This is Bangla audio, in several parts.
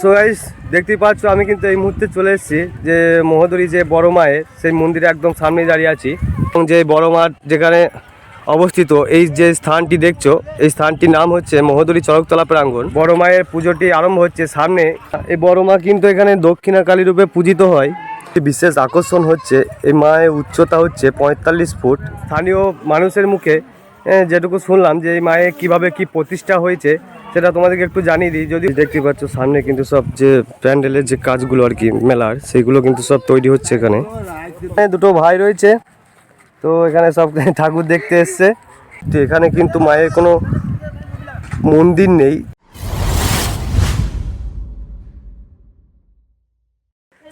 সো গাইস দেখতেই পাচ্ছ, আমি কিন্তু এই মুহূর্তে চলে এসেছি যে মহোদরী যে বড় মায়ের, সেই মন্দিরে একদম সামনে দাঁড়িয়ে আছি। এবং যে বড় মার যেখানে অবস্থিত, এই যে স্থানটি দেখছ, এই স্থানটির নাম হচ্ছে মহোদরী চরকতলা প্রাঙ্গণ। বড় মায়ের পুজোটি আরম্ভ হচ্ছে সামনে। এই বড় মা কিন্তু এখানে দক্ষিণা কালী রূপে পূজিত হয়। বিশেষ আকর্ষণ হচ্ছে, এই মায়ের উচ্চতা হচ্ছে পঁয়তাল্লিশ ফুট। স্থানীয় মানুষের মুখে যেটুকু শুনলাম যে এই মায়ের কীভাবে কি প্রতিষ্ঠা হয়েছে সেটা তোমাদেরকে একটু জানিয়ে দিই। যদি দেখতে পাচ্ছ সামনে কিন্তু সব যে প্যান্ডেলের যে কাজগুলো আর কি মেলার, সেগুলো কিন্তু সব তৈরি হচ্ছে এখানে। দুটো ভাই রয়েছে, তো এখানে সব ঠাকুর দেখতে এসছে। তো এখানে কিন্তু মায়ের কোনো মন্দির নেই।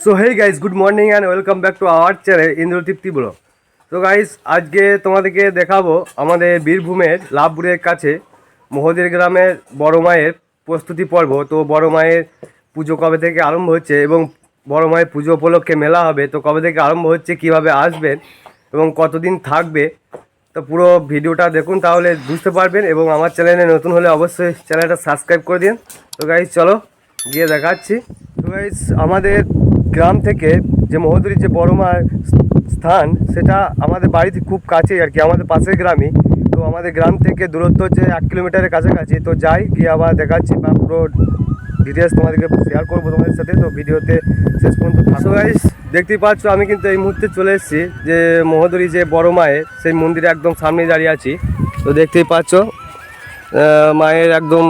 So hey guys good morning and welcome back to our channel Indratripti vlog তো গাইস আজকে তোমাদেরকে দেখাবো আমাদের বীরভূমের লাভপুরের কাছে মহোদের গ্রামের বড় মায়ের প্রস্তুতি পর্ব। তো বড় মায়ের পুজো কবে থেকে আরম্ভ হচ্ছে এবং বড় মায়ের পুজো উপলক্ষে মেলা হবে, তো কবে থেকে আরম্ভ হচ্ছে, কীভাবে আসবেন এবং কতদিন থাকবে, তো পুরো ভিডিওটা দেখুন তাহলে বুঝতে পারবেন এবং আমার চ্যানেলে নতুন হলে অবশ্যই চ্যানেলটা সাবস্ক্রাইব করে দিন। তো গাইজ চলো গিয়ে দেখাচ্ছি। তো গাইজ আমাদের গ্রাম থেকে যে মহোদরীর যে বড় মায়ের স্থান, সেটা আমাদের বাড়িতে খুব কাছেই আর কি, আমাদের পাশের গ্রামই। তো আমাদের গ্রাম থেকে দূরত্ব হচ্ছে এক কিলোমিটারের কাছাকাছি। তো যাই, গিয়ে আবার দেখাচ্ছি বা পুরো ডিটেলস তোমাদেরকে শেয়ার করব তোমাদের সাথে। তো ভিডিওতে শেষ পর্যন্ত থাকো। গাইস দেখতেই পাচ্ছ, আমি কিন্তু এই মুহূর্তে চলে এসেছি যে মহোদরী যে বড় মায়ের, সেই মন্দিরে একদম সামনে দাঁড়িয়ে আছি। তো দেখতেই পাচ্ছ মায়ের একদম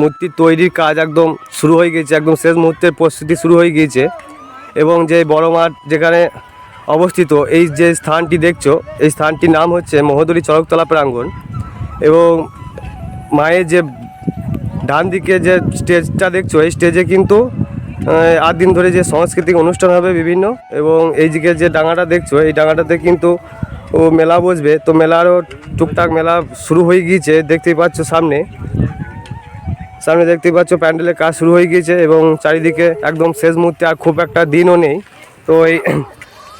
মূর্তি তৈরির কাজ একদম শুরু হয়ে গিয়েছে একদম শেষ মুহূর্তের প্রস্তুতি শুরু হয়ে গিয়েছে। এবং যে বড় মাঠ যেখানে অবস্থিত। এই যে স্থানটি দেখছ, এই স্থানটির নাম হচ্ছে মহোদরী চরকতলা প্রাঙ্গণ এবং মায়ের যে ডান দিকে যে স্টেজটা দেখছ, এই স্টেজে কিন্তু আট দিন ধরে যে সাংস্কৃতিক অনুষ্ঠান হবে বিভিন্ন এবং এই দিকে যে ডাঙাটা দেখছ, এই ডাঙাটাতে কিন্তু ও মেলা বসবে। তো মেলারও টুকটাক মেলা শুরু হয়ে গিয়েছে, দেখতেই পাচ্ছ সামনে। সামনে দেখতেই পাচ্ছ প্যান্ডেলের কাজ শুরু হয়ে গিয়েছে এবং চারিদিকে একদম শেষ মুহূর্তে আর খুব একটা দিনও নেই। তো এই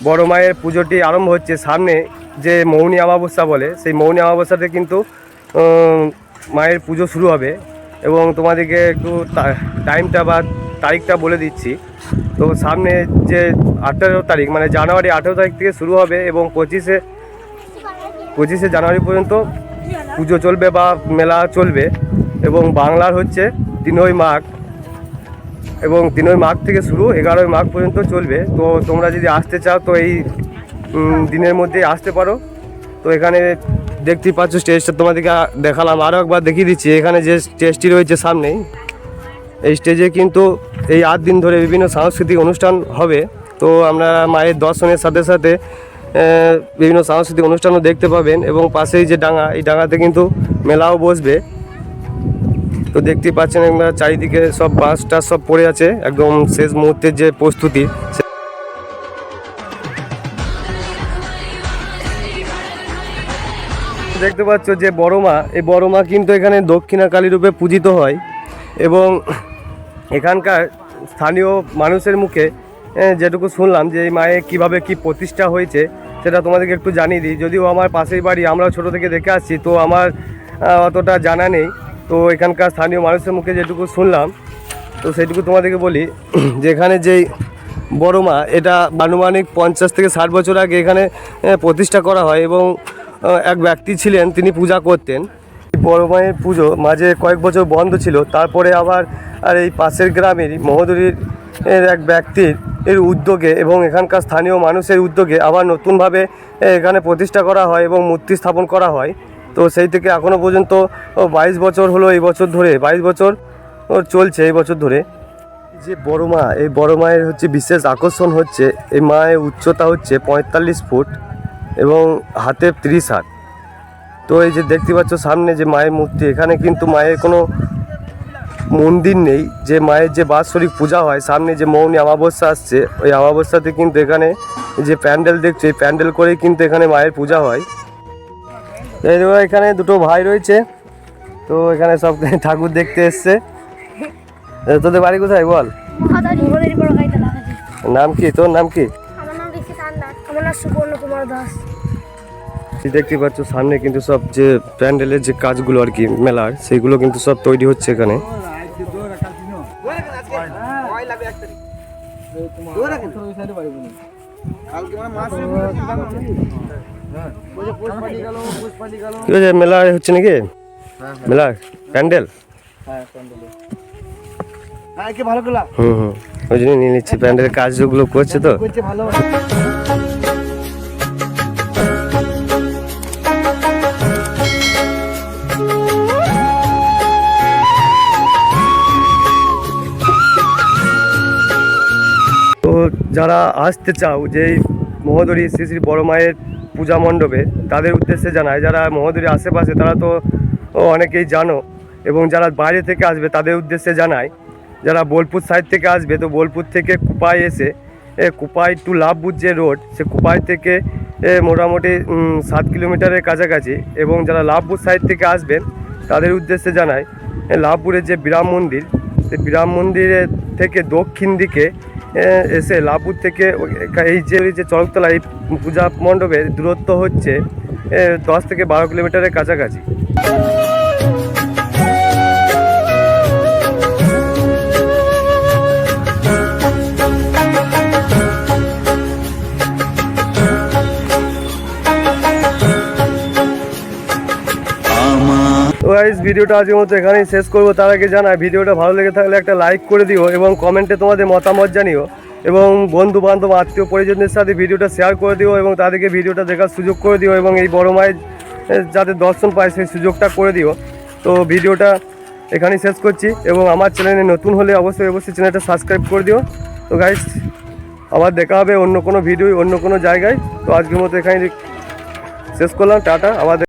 বড় মায়ের পুজোটি আরম্ভ হচ্ছে সামনে যে মৌনী অমাবস্যা বলে, সেই মৌনী অমাবস্যাতে কিন্তু মায়ের পুজো শুরু হবে এবং তোমাদেরকে একটু টাইমটা বা তারিখটা বলে দিচ্ছি। তো সামনে যে আঠেরো তারিখ মানে জানুয়ারি আঠেরো তারিখ থেকে শুরু হবে এবং পঁচিশে পঁচিশে জানুয়ারি পর্যন্ত পুজো চলবে বা মেলা চলবে এবং বাংলার হচ্ছে তিনই মাঘ। এবং তিনই মাঘ থেকে শুরু, এগারোই মাঘ পর্যন্ত চলবে। তো তোমরা যদি আসতে চাও, তো এই দিনের মধ্যে আসতে পারো। তো এখানে দেখতেই পাচ্ছ স্টেজটা, তোমাদেরকে দেখালাম। আরও একবার দেখিয়ে দিচ্ছি, এখানে যে স্টেজটি রয়েছে সামনেই। এই স্টেজে কিন্তু এই আট দিন ধরে বিভিন্ন সাংস্কৃতিক অনুষ্ঠান হবে। তো আমরা মায়ের দর্শনের সাথে সাথে বিভিন্ন সাংস্কৃতিক অনুষ্ঠানও দেখতে পাবেন। এবং পাশেই যে ডাঙা, এই ডাঙাতে কিন্তু মেলাও বসবে। তো দেখতেই পাচ্ছেন আমরা চারিদিকে সব বাঁশ টাস সব পড়ে আছে। একদম শেষ মুহূর্তের যে প্রস্তুতি দেখতে পাচ্ছ যে বড় মা এই বড় মা কিন্তু এখানে দক্ষিণা কালী রূপে পূজিত হয় এবং এখানকার স্থানীয় মানুষের মুখে যেটুকু শুনলাম যে এই মায়ের কীভাবে কি প্রতিষ্ঠা হয়েছে, সেটা তোমাদেরকে একটু জানিয়ে দিই। যদিও আমার পাশেই বাড়ি আমরা ছোট থেকে দেখে আসছি, তো আমার অতটা জানা নেই। তো এখানকার স্থানীয় মানুষের মুখে যেটুকু শুনলাম, তো সেটুকু তোমাদেরকে বলি, যে এখানে যেই বড় মা, এটা আনুমানিক পঞ্চাশ থেকে ষাট বছর আগে এখানে প্রতিষ্ঠা করা হয় এবং এক ব্যক্তি ছিলেন, তিনি পূজা করতেন। বড় মায়ের পুজো মাঝে কয়েক বছর বন্ধ ছিল, তারপরে আবার, আর এই পাশের গ্রামের মহোদরীর এক ব্যক্তির, এর উদ্যোগে এবং এখানকার স্থানীয় মানুষের উদ্যোগে আবার নতুনভাবে এখানে প্রতিষ্ঠা করা হয় এবং মূর্তি স্থাপন করা হয়। তো সেই থেকে এখনও পর্যন্ত বাইশ বছর হলো এই বছর ধরে, বাইশ বছর চলছে এই বছর ধরে। যে বড় মা, এই বড় মায়ের হচ্ছে বিশেষ আকর্ষণ হচ্ছে, এই মায়ের উচ্চতা হচ্ছে পঁয়তাল্লিশ ফুট এবং হাতে ত্রিশ হাত। তো এই যে দেখতে পাচ্ছ সামনে যে মায়ের মূর্তি, এখানে কিন্তু মায়ের কোনো মন্দির নেই, যে মায়ের যে বাৎসরিক পূজা হয়, সামনে যে মৌনী অমাবস্যা আসছে, ওই অমাবস্যাতে কিন্তু এখানে যে প্যান্ডেল দেখছ, এই প্যান্ডেল করেই কিন্তু এখানে মায়ের পূজা হয়। এখানে দুটো ভাই রয়েছে। তো এখানে সব ঠাকুর দেখতে এসছে। তোদের বাড়ি কোথায় বল? নাম কি? তোর নাম কি? আমার নাম ঋষি তান্ডার আমার নাম সুবর্ণ কুমার দাস। এই দেখতে পাচ্ছ সামনে কিন্তু সব যে প্যান্ডেলের যে কাজগুলো আর কি মেলার সেগুলো কিন্তু সব তৈরি হচ্ছে এখানে। কি হয়েছে মেলা হচ্ছে নাকি? মেলা প্যান্ডেল? হ্যাঁ কি ভালো করলা হুম হুম। ওই জন্য নিয়ে নিচ্ছি প্যান্ডেলের কাজগুলো করছে তো। ভালো। তো যারা আসতে চাও যে মহোদরী শ্রী শ্রী বড় মায়ের পূজা মণ্ডপে তাদের উদ্দেশ্যে জানায়, যারা মহোদরীর আশেপাশে তারা তো অনেকেই জানো এবং যারা বাইরে থেকে আসবে তাদের উদ্দেশ্যে জানায়, যারা বোলপুর সাইড থেকে আসবে তো বোলপুর থেকে কুপাই এসে, এ কুপাই টু লাভপুর যে রোড সে কুপাই থেকে মোটামুটি সাত কিলোমিটারের কাছাকাছি এবং যারা লাভপুর সাইড থেকে আসবেন তাদের উদ্দেশ্যে জানায় লাভপুরের যে বিরাম মন্দির সেই বিরাম মন্দিরের থেকে দক্ষিণ দিকে এসে লাভপুর থেকে এই যে যে চরকতলা এই পূজা মণ্ডপের দূরত্ব হচ্ছে দশ থেকে বারো কিলোমিটারের কাছাকাছি। ভিডিওটা আজকের মতো এখানেই শেষ করব। তার আগে জানাই, ভিডিওটা ভালো লেগে থাকলে একটা লাইক করে দিও এবং কমেন্টে তোমাদের মতামত জানিও এবং বন্ধু বান্ধব আত্মীয় পরিজনদের সাথে ভিডিওটা শেয়ার করে দিও এবং তাদেরকে ভিডিওটা দেখার সুযোগ করে দিও এবং এই বড় মায়ের যাতে দর্শন পায় সেই সুযোগটা করে দিও। তো ভিডিওটা এখানেই শেষ করছি এবং আমার চ্যানেলে নতুন হলে অবশ্যই অবশ্যই চ্যানেলটা সাবস্ক্রাইব করে দিও। তো গাইস আবার দেখা হবে অন্য কোনো ভিডিও অন্য কোনো জায়গায়। তো আজকের মতো এখানে শেষ করলাম, টাটা, আবার